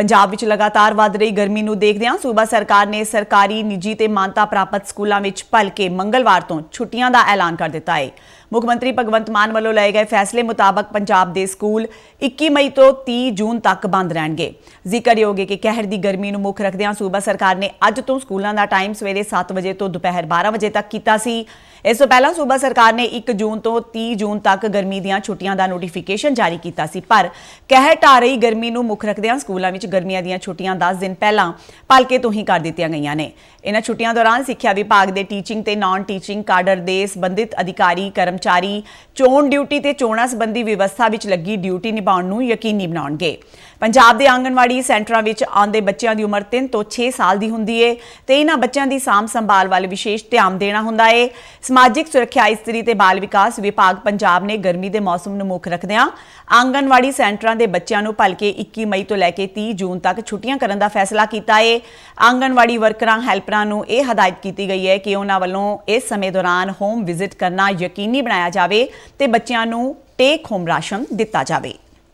ਪੰਜਾਬ ਵਿੱਚ ਲਗਾਤਾਰ ਵੱਧ ਰਹੀ ਗਰਮੀ ਨੂੰ ਦੇਖਦਿਆਂ ਸੂਬਾ ਸਰਕਾਰ ਨੇ ਸਰਕਾਰੀ ਨਿੱਜੀ ਤੇ ਮਾਨਤਾ ਪ੍ਰਾਪਤ ਸਕੂਲਾਂ ਵਿੱਚ ਭਲਕੇ ਮੰਗਲਵਾਰ ਤੋਂ ਛੁੱਟੀਆਂ ਦਾ ਐਲਾਨ ਕਰ ਦਿੱਤਾ ਹੈ ਮੁੱਖ ਮੰਤਰੀ ਭਗਵੰਤ ਮਾਨ ਵੱਲੋਂ ਲਏ ਗਏ ਫੈਸਲੇ ਮੁਤਾਬਕ ਪੰਜਾਬ ਦੇ ਸਕੂਲ 21 ਮਈ ਤੋਂ 30 ਜੂਨ ਤੱਕ ਬੰਦ ਰਹਿਣਗੇ। ਜ਼ਿਕਰਯੋਗ ਹੈ ਕਿ ਕਹਿਰ ਦੀ ਗਰਮੀ ਨੂੰ ਮੁੱਖ ਰੱਖਦਿਆਂ ਸੂਬਾ ਸਰਕਾਰ ਨੇ ਅੱਜ ਤੋਂ ਸਕੂਲਾਂ ਦਾ ਟਾਈਮ ਸਵੇਰੇ 7 ਵਜੇ ਤੋਂ ਦੁਪਹਿਰ 12 ਵਜੇ ਤੱਕ ਕੀਤਾ ਸੀ। ਇਸ ਤੋਂ ਪਹਿਲਾਂ ਸੂਬਾ ਸਰਕਾਰ ਨੇ 1 ਜੂਨ ਤੋਂ 30 ਜੂਨ ਤੱਕ ਗਰਮੀ ਦੀਆਂ ਛੁੱਟੀਆਂ ਦਾ ਨੋਟੀਫਿਕੇਸ਼ਨ ਜਾਰੀ ਕੀਤਾ ਸੀ, ਪਰ ਕਹਿਰ ਢਾ ਰਹੀ ਗਰਮੀ ਨੂੰ ਮੁੱਖ ਰੱਖਦਿਆਂ ਸਕੂਲਾਂ ਵਿੱਚ ਗਰਮੀਆਂ ਦੀਆਂ ਛੁੱਟੀਆਂ 10 ਦਿਨ ਪਹਿਲਾਂ ਭਲਕੇ ਤੋਂ ਹੀ ਕਰ ਦਿੱਤੀਆਂ ਗਈਆਂ ਨੇ। ਇਹਨਾਂ ਛੁੱਟੀਆਂ ਦੌਰਾਨ ਸਿੱਖਿਆ ਵਿਭਾਗ ਦੇ ਟੀਚਿੰਗ ਤੇ ਨਾਨ ਟੀਚਿੰਗ ਕਾਡਰ ਦੇ ਸੰਬੰਧਿਤ ਅਧਿਕਾਰੀ ਕਰਮ ਕਰਮਚਾਰੀ ਚੋਣ ਡਿਊਟੀ ਤੇ ਚੋਣਾਂ ਸੰਬੰਧੀ ਵਿਵਸਥਾ ਵਿੱਚ ਲੱਗੀ ਡਿਊਟੀ ਨਿਭਾਉਣ ਨੂੰ ਯਕੀਨੀ ਬਣਾਉਣਗੇ। ਪੰਜਾਬ ਦੇ ਆਂਗਣਵਾੜੀ ਸੈਂਟਰਾਂ ਵਿੱਚ ਆਉਂਦੇ ਬੱਚਿਆਂ ਦੀ ਉਮਰ 3 ਤੋਂ 6 ਸਾਲ ਦੀ ਹੁੰਦੀ ਏ ਤੇ ਇਹਨਾਂ ਬੱਚਿਆਂ ਦੀ ਸਾਂਭ ਸੰਭਾਲ ਵੱਲ ਵਿਸ਼ੇਸ਼ ਧਿਆਨ ਦੇਣਾ ਹੁੰਦਾ ਏ। ਸਮਾਜਿਕ ਸੁਰੱਖਿਆ ਇਸਤਰੀ ਤੇ ਬਾਲ ਵਿਕਾਸ ਵਿਭਾਗ ਪੰਜਾਬ ਨੇ ਗਰਮੀ ਦੇ ਮੌਸਮ ਨੂੰ ਮੁੱਖ ਰੱਖਦਿਆਂ ਆਂਗਣਵਾੜੀ ਸੈਂਟਰਾਂ ਦੇ ਬੱਚਿਆਂ ਨੂੰ ਭਲਕੇ 21 ਮਈ ਤੋਂ ਲੈ ਕੇ 30 ਜੂਨ ਤੱਕ ਛੁੱਟੀਆਂ ਕਰਨ ਦਾ ਫੈਸਲਾ ਕੀਤਾ ਏ। ਆਂਗਣਵਾੜੀ ਵਰਕਰਾਂ, ਹੈਲਪਰਾਂ ਨੂੰ ਇਹ ਹਦਾਇਤ ਕੀਤੀ ਗਈ ਹੈ ਕਿ ਉਹਨਾਂ ਵੱਲੋਂ ਇਸ ਸਮੇਂ ਦੌਰਾਨ ਹੋਮ ਵਿਜ਼ਿਟ ਕਰਨਾ ਯਕੀਨੀ ਬਣਾਇਆ ਜਾਵੇ ਤੇ ਬੱਚਿਆਂ ਨੂੰ ਟੇਕ ਹੋਮ ਰਾਸ਼ਨ ਦਿੱਤਾ ਜਾਵੇ।